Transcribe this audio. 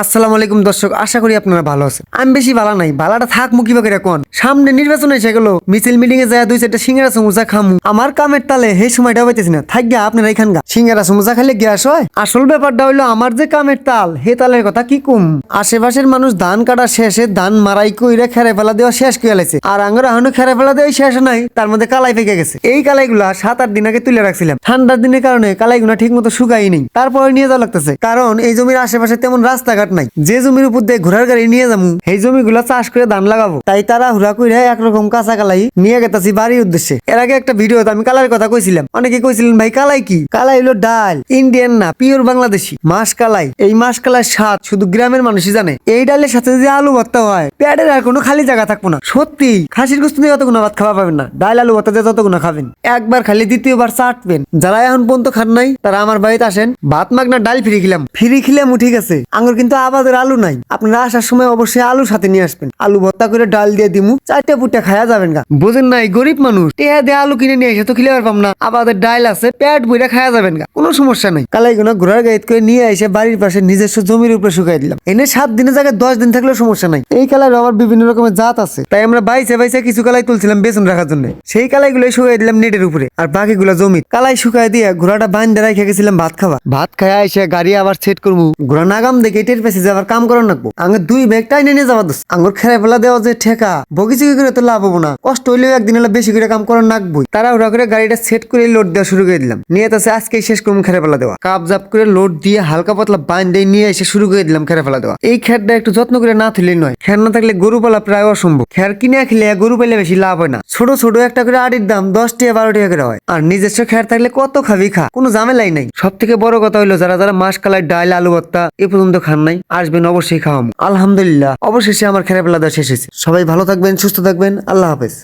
আসসালামু আলাইকুম দর্শক, আশা করি আপনারা ভালো আছেন। আমি বেশি ভালো নাই ভালাটা থাক মুখি বাকি কোন? সামনে নির্বাচন এসে গেল, মিছিল মিটিং এ যায় দুই চারটা সিঙ্গারা সমুচা খামু। আমার কামের তালে সেই সময়টা পাইতেছি না থাক গিয়া আপনারা এখানকা সিঙ্গারা সমুচা খাইলে গ্যাস হয়? আসল ব্যাপারটা হইল আমার যে কামের তাল হে তালের কথা কি কম? আশেপাশের মানুষ ধান কাটা শেষে ধান মারাই কইরা খেরে ফেলা দেওয়া শেষ করে লাইছে। আর আঙ্গুর এখনও খেরে ফেলা দেওয়া শেষ নাই, তার মধ্যে কালাই ফেকে গেছে। এই কালাইগুলা সাত আট দিন আগে তুলে রাখছিলাম। ঠান্ডার দিনের কারণে কালাইগুলা ঠিক মতো শুকাই নেই। তারপরে নিয়ে যাওয়া লাগতেছে। কারণ এই জমির আশেপাশে তেমন রাস্তাঘাট নাই। যে জমির উপর দিয়ে ঘোড়ার গাড়ি নিয়ে যাব এই জমিগুলা চাষ করে ধান লাগাবো। তাই তারা হুরা কইরা একরকম কাঁচা কালাই নিয়ে গেতাছি বাড়ির উদ্দেশ্যে। এর আগে একটা ভিডিওতে আমি কালার কথা কইছিলাম। অনেকে কইছিলেন, ভাই, কালাই কি? কালাই হলো ডাল, ইন্ডিয়ান না, পিওর বাংলাদেশি। মাস কালাই। এই মাস কালাই স্বাদ শুধু গ্রামের মানুষই জানে। এই ডালের সাথে যদি আলু ভর্তা হয়, পেটের আর কোনো খালি জায়গা থাকব না। সত্যি, খাসির গোস্ত দিয়ে অতগুলো ভাত খাওয়া পাবেন না। ডাল, আলু ভর্তা দিয়ে ততগুলো খাবেন। একবার খালি দ্বিতীয়বার চাটবেন। যারা এখন পর্যন্ত খান নাই, তারা আমার বাড়িতে আসেন। ভাত মাগনা ডাল ফ্রি খিলাম। ফ্রি খিলামও ঠিক আছে আঙুর কিন্তু আবাদের আলু নাই। আপনারা আসার সময় অবশ্যই আলু সাথে নিয়ে আসবেন। আলু ভর্তা করে ডাল দিয়ে দিমু। চারটে পুটে খায়া যাবেন গা। বুঝেন নাই, গরিব মানুষ। টেহা দিয়ে আলু কিনে নিয়ে এসে তো খিলে পারবাম না। আবাদের ডাল আছে, পেট বইরা খায়া যাবেন গা। কোনো সমস্যা নাই। কালাই গুনা ঘোড়ার গাইড করে নিয়ে এসে বাড়ির পাশে নিজস্ব জমির উপরে শুকাই দিলাম। এনে সাত দিনের জায়গায় দশ দিন থাকলেও সমস্যা নাই। এই কালার আবার বিভিন্ন রকমের জাত আছে। তাই আমরা বাইসে বাইসে কিছু কালাই তুলছিলাম বেসন রাখার জন্য। সেই কালাই গুলো শুকাই দিলাম নেটের উপরে। আর বাকিগুলো জমি কালাই শুকাই দিয়ে ঘোড়াটা বাইন্দে রেখে গেছিলাম ভাত খাওয়া। ভাত খাওয়া এসে গাড়ি আবার সেট করব। ঘোড়া নাগাম দেখে টের পেছে যে আবার কাম করার নাকবো। আঙ্গুর দুই ব্যাগ টাইনে নিয়ে যাওয়া দোষ আঙ্গুর খেয়ে ফেলা দেওয়া যে ঠেকা বগিচি করে তো লাভ হব না। কষ্ট হইলেও একদিন হলে বেশি করে কাম করার নাকবই। তারা ওরা করে গাড়িটা সেট করে লোড দেওয়া শুরু করে দিলাম। নিয়ে তাছে আজকেই শেষ করব খেরে ফেলা দেওয়া। কাপ জাপ করে লোড দিয়ে হালকা পাতলা বাইন্দে নিয়ে এসে শুরু করে দিলাম খেরে ফেলা দেওয়া। এই খেরটা একটু যত্ন করে না তুললেই নয়। খের না থাকলে গরু পালা প্রায় অসম্ভব। খের কিনে খেলে গরু পাইলে বেশি লাভ হয় না। ছোট ছোট একটা করে আড়ির দাম দশ টাকা বারো টাকা করে হয়। আর নিজস্ব খের থাকলে কত খাবি খা, কোনো ঝামেলাই নাই। সব থেকে বড় কথা হইল, যারা যারা মাস কালায় ডাল আলু ভর্তা এ পর্যন্ত খান নাই। আসবেন অবশ্যই খাওয়াম। আলহামদুলিল্লাহ, অবশেষে আমার খেলাপেলা ফেলা দেওয়া শেষ হয়েছে। সবাই ভালো থাকবেন, সুস্থ থাকবেন, আল্লাহ হাফেজ।